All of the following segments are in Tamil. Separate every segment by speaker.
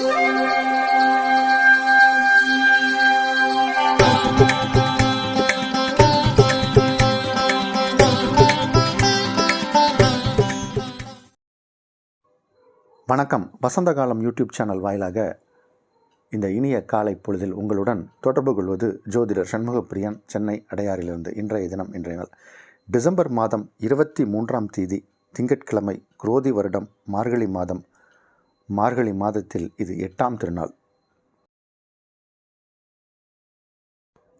Speaker 1: வணக்கம். வசந்த காலம் யூடியூப் சேனல் வாயிலாக இந்த இனிய காலை பொழுதில் உங்களுடன் தொடர்பு கொள்வது ஜோதிடர் சண்முகப்பிரியன் சென்னை அடையாறிலிருந்து இன்றைய தினம் இன்றைய நாள். டிசம்பர் மாதம் இருபத்தி மூன்றாம் தேதி திங்கட்கிழமை குரோதி வருடம் மார்கழி மாதம் மார்கழி மாதத்தில் இது எட்டாம் திருநாள்.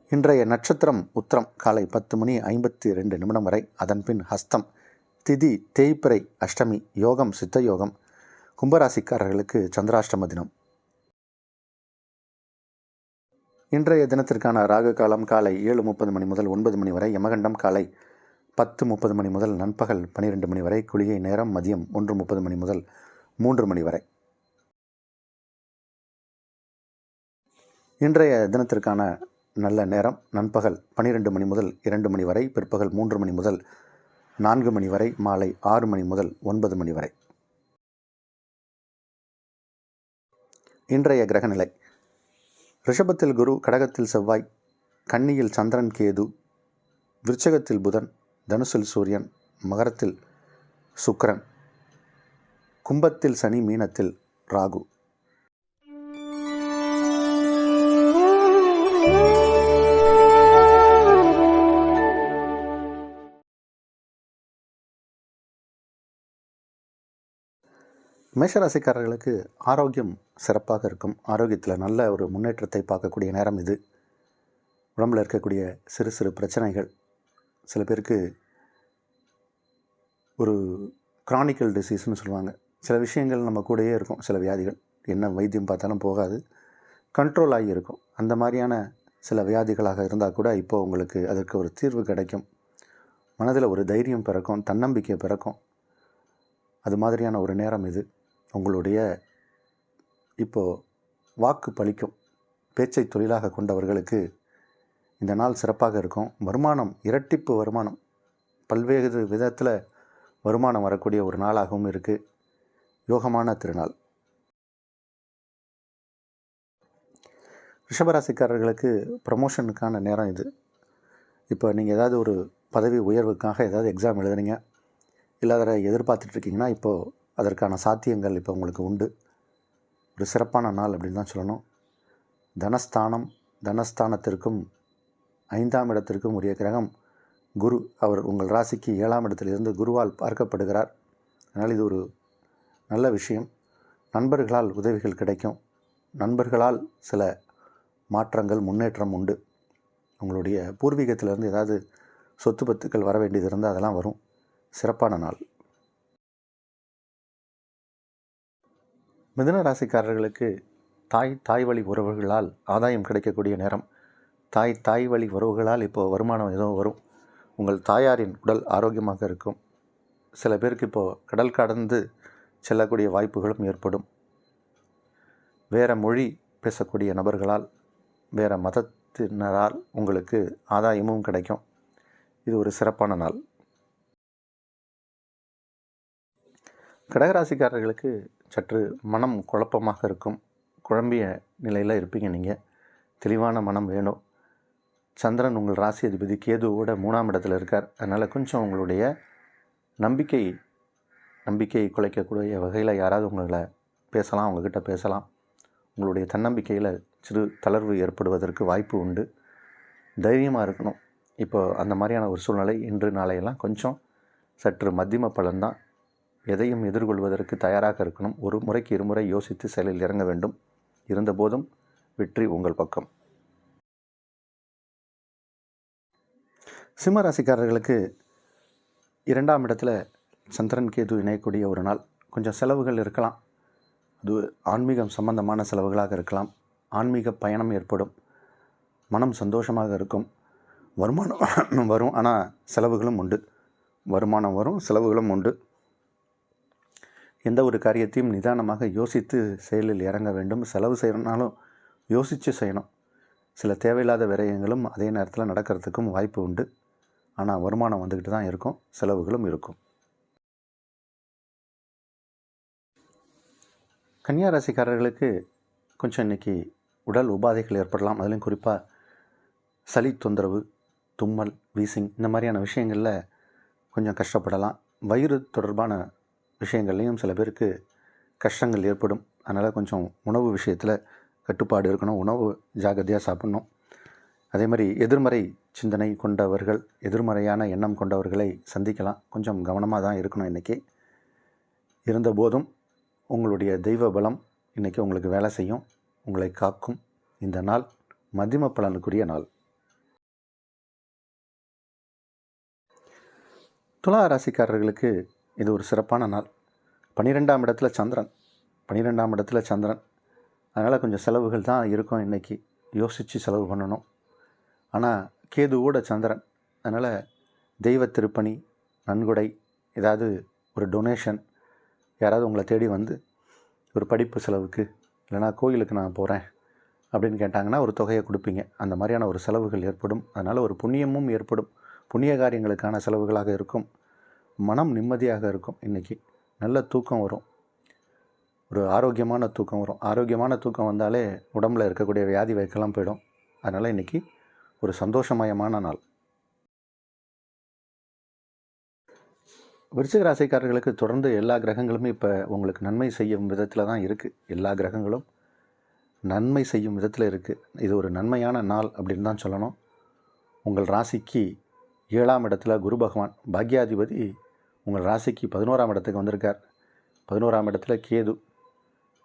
Speaker 1: இன்றைய நட்சத்திரம் உத்திரம் காலை பத்து மணி ஐம்பத்தி ரெண்டு நிமிடம் வரை. அதன்பின் ஹஸ்தம் திதி தேய்பிறை அஷ்டமி யோகம் சித்த யோகம். கும்பராசிக்காரர்களுக்கு சந்திராஷ்டம தினம். இன்றைய தினத்திற்கான ராகு காலம் காலை ஏழு முப்பது மணி முதல் ஒன்பது மணி வரை. யமகண்டம் காலை பத்து முப்பது மணி முதல் நண்பகல் பன்னிரெண்டு மணி வரை. குளிகை நேரம் மதியம் ஒன்று முப்பது மணி முதல் மூன்று மணி வரை. இன்றைய தினத்திற்கான நல்ல நேரம் நண்பகல் பன்னிரெண்டு மணி முதல் இரண்டு மணி வரை பிற்பகல் மூன்று மணி முதல் நான்கு மணி வரை மாலை ஆறு மணி முதல் ஒன்பது மணி வரை. இன்றைய கிரகநிலை. ரிஷபத்தில் குரு கடகத்தில் செவ்வாய் கன்னியில் சந்திரன் கேது விருச்சகத்தில் புதன் தனுசில் சூரியன் மகரத்தில் சுக்கரன் கும்பத்தில் சனி மீனத்தில் ராகு. மேஷராசிக்காரர்களுக்கு ஆரோக்கியம் சிறப்பாக இருக்கும். ஆரோக்கியத்தில் நல்ல ஒரு முன்னேற்றத்தை பார்க்கக்கூடிய நேரம் இது. உடம்பில் இருக்கக்கூடிய சிறு சிறு பிரச்சனைகள் சில பேருக்கு ஒரு க்ரானிக்கல் டிசீஸ்னு சொல்லுவாங்க. சில விஷயங்கள் நம்ம கூடயே இருக்கும் சில வியாதிகள். என்ன வைத்தியம் பார்த்தாலும் போகாது. கண்ட்ரோல் ஆகி இருக்கும். அந்த மாதிரியான சில வியாதிகளாக இருந்தால் கூட இப்போ உங்களுக்கு அதற்கு ஒரு தீர்வு கிடைக்கும். மனதில் ஒரு தைரியம் பிறக்கும் தன்னம்பிக்கை பிறக்கும். அது மாதிரியான ஒரு நேரம் இது. உங்களுடைய இப்போது வாக்கு பலிக்கும் பேச்சை தொழிலாக கொண்டவர்களுக்கு இந்த நாள் சிறப்பாக இருக்கும். வருமானம் இரட்டிப்பு வருமானம். பல்வேறு விதத்தில் வருமானம் வரக்கூடிய ஒரு நாளாகவும் இருக்குது யோகமான திருநாள். ரிஷபராசிக்காரர்களுக்கு ப்ரமோஷனுக்கான நேரம் இது. இப்போ நீங்கள் ஏதாவது ஒரு பதவி உயர்வுக்காக ஏதாவது எக்ஸாம் எழுதுனீங்க இல்லாத எதிர்பார்த்துட்ருக்கீங்கன்னா இப்போது அதற்கான சாத்தியங்கள் இப்போ உங்களுக்கு உண்டு. ஒரு சிறப்பான நாள் அப்படின்னு தான் சொல்லணும். தனஸ்தானம் தனஸ்தானத்திற்கும் ஐந்தாம் இடத்திற்கும் உரிய கிரகம் குரு. அவர் உங்கள் ராசிக்கு ஏழாம் இடத்திலிருந்து குருவால் பார்க்கப்படுகிறார். அதனால் இது ஒரு நல்ல விஷயம். நண்பர்களால் உதவிகள் கிடைக்கும். நண்பர்களால் சில மாற்றங்கள் முன்னேற்றம் உண்டு. உங்களுடைய பூர்வீகத்திலிருந்து ஏதாவது சொத்து பத்துக்கள் வர வேண்டியது இருந்தால் அதெல்லாம் வரும். சிறப்பான நாள். மிதுன ராசிக்காரர்களுக்கு தாய் தாய் வழி உறவுகளால் ஆதாயம் கிடைக்கக்கூடிய நேரம். தாய் தாய் வழி உறவுகளால் இப்போது வருமானம் எதுவும் வரும். உங்கள் தாயாரின் உடல் ஆரோக்கியமாக இருக்கும். சில பேருக்கு இப்போது கடல் கடந்து செல்லக்கூடிய வாய்ப்புகளும் ஏற்படும். வேறு மொழி பேசக்கூடிய நபர்களால் வேறு மதத்தினரால் உங்களுக்கு ஆதாயமும் கிடைக்கும். இது ஒரு சிறப்பான நாள். கடகராசிக்காரர்களுக்கு சற்று மனம் குழப்பமாக இருக்கும். குழம்பிய நிலையில் இருப்பீங்க நீங்கள் தெளிவான மனம் வேணும். சந்திரன் உங்கள் ராசி அதிபதி. கேதுவோட மூணாம் இடத்துல இருக்கார். அதனால் கொஞ்சம் உங்களுடைய நம்பிக்கை நம்பிக்கையை குலைக்கக்கூடிய வகையில் யாராவது உங்களை பேசலாம் அவங்கக்கிட்ட பேசலாம். உங்களுடைய தன்னம்பிக்கையில் சிறு தளர்வு ஏற்படுவதற்கு வாய்ப்பு உண்டு. தைரியமாக இருக்கணும். இப்போ அந்த மாதிரியான ஒரு சூழ்நிலை இன்று நாளையெல்லாம் கொஞ்சம் சற்று மத்தியம பலன்தான். எதையும் எதிர்கொள்வதற்கு தயாராக இருக்கணும். ஒரு முறைக்கு இருமுறை யோசித்து செயலில் இறங்க வேண்டும். இருந்தபோதும் வெற்றி உங்கள் பக்கம். சிம்ம ராசிக்காரர்களுக்கு இரண்டாம் இடத்துல சந்திரன் கேது இணையக்கூடிய ஒரு நாள். கொஞ்சம் செலவுகள் இருக்கலாம். அது ஆன்மீகம் சம்பந்தமான செலவுகளாக இருக்கலாம். ஆன்மீக பயணம் ஏற்படும். மனம் சந்தோஷமாக இருக்கும். வருமானம் வரும். ஆனால் செலவுகளும் உண்டு. வருமானம் வரும் செலவுகளும் உண்டு. எந்த ஒரு காரியத்தையும் நிதானமாக யோசித்து செயலில் இறங்க வேண்டும். செலவு செய்யணும்னாலும் யோசித்து செய்யணும். சில தேவையில்லாத விரயங்களும் அதே நேரத்தில் நடக்கிறதுக்கும் வாய்ப்பு உண்டு. ஆனால் வருமானம் வந்துக்கிட்டு தான் இருக்கும். செலவுகளும் இருக்கும். கன்னியா ராசிக்காரர்களுக்கு கொஞ்சம் இன்றைக்கி உடல் உபாதைகள் ஏற்படலாம். அதுலேயும் குறிப்பாக சளி தொந்தரவு தும்மல் வீசிங் இந்த மாதிரியான விஷயங்களில் கொஞ்சம் கஷ்டப்படலாம். வயிறு தொடர்பான விஷயங்கள்லேயும் சில பேருக்கு கஷ்டங்கள் ஏற்படும். அதனால் கொஞ்சம் உணவு விஷயத்தில் கட்டுப்பாடு இருக்கணும். உணவு ஜாகிரதையாக சாப்பிட்ணும். அதே மாதிரி எதிர்மறை சிந்தனை கொண்டவர்கள் எதிர்மறையான எண்ணம் கொண்டவர்களை சந்திக்கலாம். கொஞ்சம் கவனமாக தான் இருக்கணும் இன்றைக்கி இருந்தபோதும் உங்களுடைய தெய்வ பலம் இன்றைக்கி உங்களுக்கு வேலை செய்யும். உங்களை காக்கும். இந்த நாள் மதிம பலனுக்குரிய நாள். துலா ராசிக்காரர்களுக்கு இது ஒரு சிறப்பான நாள். பன்னிரெண்டாம் இடத்துல சந்திரன். பன்னிரெண்டாம் இடத்துல சந்திரன். அதனால் கொஞ்சம் செலவுகள் தான் இருக்கும் இன்றைக்கி யோசித்து செலவு பண்ணணும். ஆனால் கேதுவோட சந்திரன். அதனால் தெய்வ திருப்பணி நன்கொடை ஏதாவது ஒரு டொனேஷன் யாராவது உங்களை தேடி வந்து ஒரு படிப்பு செலவுக்கு இல்லைனா கோயிலுக்கு நான் போகிறேன் அப்படின்னு கேட்டாங்கன்னா ஒரு தொகையை கொடுப்பீங்க. அந்த மாதிரியான ஒரு செலவுகள் ஏற்படும். அதனால் ஒரு புண்ணியமும் ஏற்படும். புண்ணிய காரியங்களுக்கான செலவுகளாக இருக்கும். மனம் நிம்மதியாக இருக்கும். இன்றைக்கி நல்ல தூக்கம் வரும். ஒரு ஆரோக்கியமான தூக்கம் வரும். ஆரோக்கியமான தூக்கம் வந்தாலே உடம்பில் இருக்கக்கூடிய வியாதி வைக்கலாம் போயிடும். அதனால் இன்றைக்கி ஒரு சந்தோஷமயமான நாள். விருச்சிக ராசிக்காரர்களுக்கு தொடர்ந்து எல்லா கிரகங்களுமே இப்போ உங்களுக்கு நன்மை செய்யும் விதத்தில் தான் இருக்குது எல்லா கிரகங்களும் நன்மை செய்யும் விதத்தில் இருக்குது இது ஒரு நன்மையான நாள் அப்படின்னு தான் சொல்லணும். உங்கள் ராசிக்கு ஏழாம் இடத்துல குரு பகவான். பாக்யாதிபதி உங்கள் ராசிக்கு பதினோராம் இடத்துக்கு வந்திருக்கார். பதினோராம் இடத்துல கேது.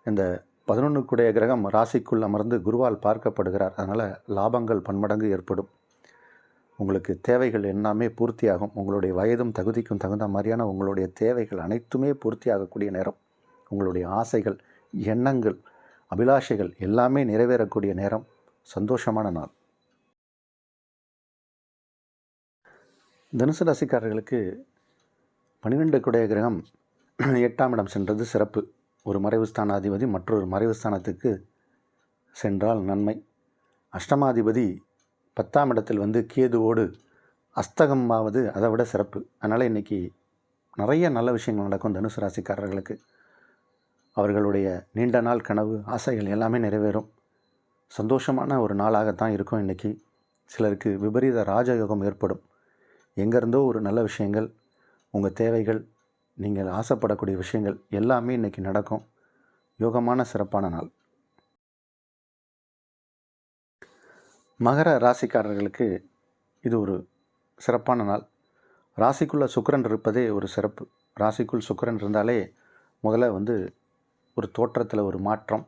Speaker 1: இந்த பதினொன்றுக்குடைய கிரகம் ராசிக்குள் அமர்ந்து குருவால் பார்க்கப்படுகிறார். அதனால் லாபங்கள் பன்மடங்கு ஏற்படும். உங்களுக்கு தேவைகள் எல்லாமே பூர்த்தியாகும். உங்களுடைய வயதும் தகுதிக்கும் தகுந்த மாதிரியான உங்களுடைய தேவைகள் அனைத்துமே பூர்த்தியாகக்கூடிய நேரம். உங்களுடைய ஆசைகள் எண்ணங்கள் அபிலாஷைகள் எல்லாமே நிறைவேறக்கூடிய நேரம். சந்தோஷமான நாள். தனுசு ராசிக்காரர்களுக்கு பன்னிரெண்டு குடைய கிரகம் எட்டாம் இடம் சென்றது சிறப்பு. ஒரு மறைவு ஸ்தானாதிபதி மற்றொரு மறைவு ஸ்தானத்துக்கு சென்றால் நன்மை. அஷ்டமாதிபதி பத்தாம் இடத்தில் வந்து கேதுவோடு அஸ்தகமாவது அதை விட சிறப்பு. அதனால் இன்றைக்கி நிறைய நல்ல விஷயங்கள் நடக்கும் தனுசு ராசிக்காரர்களுக்கு. அவர்களுடைய நீண்ட நாள் கனவு ஆசைகள் எல்லாமே நிறைவேறும். சந்தோஷமான ஒரு நாளாகத்தான் இருக்கும் இன்றைக்கி சிலருக்கு விபரீத ராஜயோகம் ஏற்படும். எங்கேருந்தோ ஒரு நல்ல விஷயங்கள் உங்கள் தேவைகள் நீங்கள் ஆசைப்படக்கூடிய விஷயங்கள் எல்லாமே இன்றைக்கி நடக்கும். யோகமான சிறப்பான நாள். மகர ராசிக்காரர்களுக்கு இது ஒரு சிறப்பான நாள். ராசிக்குள்ளே சுக்கரன் இருப்பதே ஒரு சிறப்பு. ராசிக்குள் சுக்கரன் இருந்தாலே முதல்ல வந்து ஒரு தோற்றத்தில் ஒரு மாற்றம்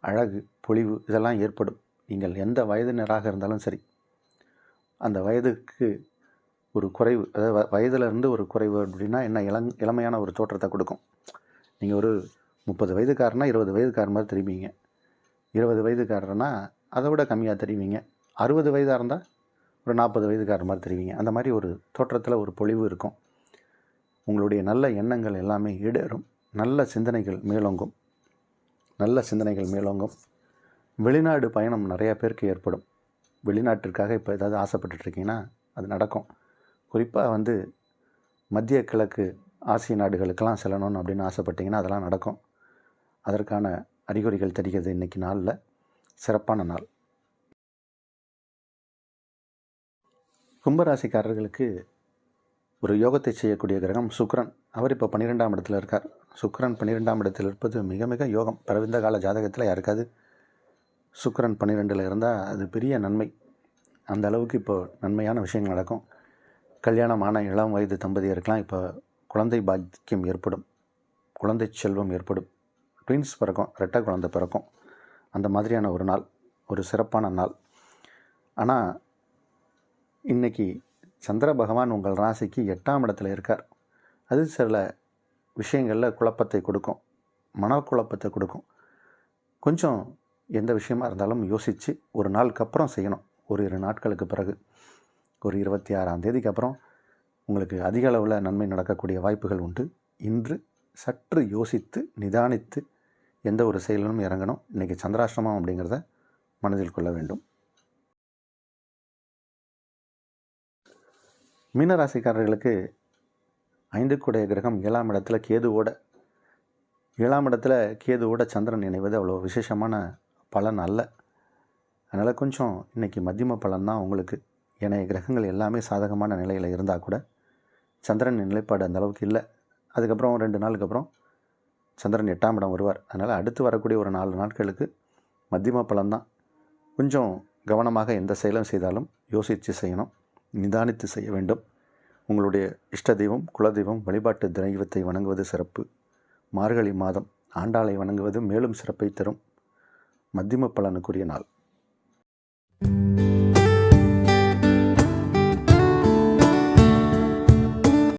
Speaker 1: அழகு பொலிவு இதெல்லாம் ஏற்படும். நீங்கள் எந்த வயதினராக இருந்தாலும் சரி. அந்த வயதுக்கு ஒரு குறைவு அதாவது வ வயதிலிருந்து ஒரு குறைவு அப்படின்னா என்ன? இளங் இளமையான ஒரு தோற்றத்தை கொடுக்கும். நீங்கள் ஒரு முப்பது வயதுக்காரனா இருபது வயதுக்காரன் மாதிரி தெரிவிங்க இருபது வயதுக்காரனா அதை விட கம்மியாக தெரிவிங்க அறுபது வயதாக இருந்தால் ஒரு நாற்பது வயதுக்காரர் மாதிரி தெரிவிங்க அந்த மாதிரி ஒரு தோற்றத்தில் ஒரு பொழிவு இருக்கும். உங்களுடைய நல்ல எண்ணங்கள் எல்லாமே ஈடேறும் நல்ல சிந்தனைகள் மேலோங்கும். நல்ல சிந்தனைகள் மேலோங்கும். வெளிநாடு பயணம் நிறையா பேருக்கு ஏற்படும். வெளிநாட்டிற்காக இப்போ ஏதாவது ஆசைப்பட்டுருக்கீங்கன்னா அது நடக்கும். குறிப்பாக வந்து மத்திய கிழக்கு ஆசிய நாடுகளுக்கெல்லாம் செல்லணும்னு அப்படின்னு ஆசைப்பட்டிங்கன்னா அதெல்லாம் நடக்கும். அதற்கான அறிகுறிகள் தெரிகிறது இன்றைக்கி நாளில். சிறப்பான நாள். கும்பராசிக்காரர்களுக்கு ஒரு யோகத்தை செய்யக்கூடிய கிரகம் சுக்ரன் அவர் இப்போ பன்னிரெண்டாம் இடத்துல இருக்கார். சுக்ரன் பன்னிரெண்டாம் இடத்தில் இருப்பது மிக மிக யோகம். பிரவிந்த கால ஜாதகத்தில் யாருக்காது சுக்ரன் பன்னிரெண்டில் இருந்தால் அது பெரிய நன்மை. அந்த அளவுக்கு இப்போது நன்மையான விஷயங்கள் நடக்கும். கல்யாணமான இளம் வயது தம்பதியருக்கெலாம் இப்போ குழந்தை பாக்கியம் ஏற்படும். குழந்தை செல்வம் ஏற்படும். ட்வின்ஸ் பிறக்கும் ரெட்டை குழந்தை பிறக்கும். அந்த மாதிரியான ஒரு நாள் ஒரு சிறப்பான நாள். ஆனால் இன்றைக்கி சந்திர பகவான் உங்கள் ராசிக்கு எட்டாம் இடத்துல இருக்கார். அது சில விஷயங்களில் குழப்பத்தை கொடுக்கும். மனக்குழப்பத்தை கொடுக்கும். கொஞ்சம் எந்த விஷயமா இருந்தாலும் யோசித்து ஒரு நாளுக்கு அப்புறம் செய்யணும். ஒரு இரு நாட்களுக்கு பிறகு. ஒரு இருபத்தி ஆறாம் தேதிக்கு அப்புறம் உங்களுக்கு அதிக அளவில் நன்மை நடக்கக்கூடிய வாய்ப்புகள் உண்டு. இன்று சற்று யோசித்து நிதானித்து எந்த ஒரு செயலிலும் இறங்கணும். இன்றைக்கி சந்திராஷ்டமம் அப்படிங்கிறத மனதில் கொள்ள வேண்டும். மீனராசிக்காரர்களுக்கு ஐந்துக்குடைய கிரகம் ஏழாம் இடத்துல கேதுவோட ஏழாம் இடத்துல கேதுவோட சந்திரன் இணைவது அவ்வளோ விசேஷமான பலன் அல்ல. அதனால் கொஞ்சம் இன்றைக்கி மத்தியம பலன் தான் உங்களுக்கு. ஏனைய கிரகங்கள் எல்லாமே சாதகமான நிலையில் இருந்தால் கூட சந்திரன் நிலைப்பாடு அந்த அளவுக்கு இல்லை. அதுக்கப்புறம் ரெண்டு நாளுக்கு அப்புறம் சந்திரன் எட்டாம் இடம் வருவார். அதனால் அடுத்து வரக்கூடிய ஒரு நாலு நாட்களுக்கு மத்தியம பலன் தான் கொஞ்சம் கவனமாக எந்த செயலும் செய்தாலும் யோசித்து செய்யணும். நிதானித்து செய்ய வேண்டும். உங்களுடைய இஷ்ட தெய்வம் குலதெய்வம் வழிபாட்டு தெய்வத்தை வணங்குவது சிறப்பு. மார்கழி மாதம் ஆண்டாளை வணங்குவது மேலும் சிறப்பை தரும். மத்தியம பலனுக்குரிய நாள்.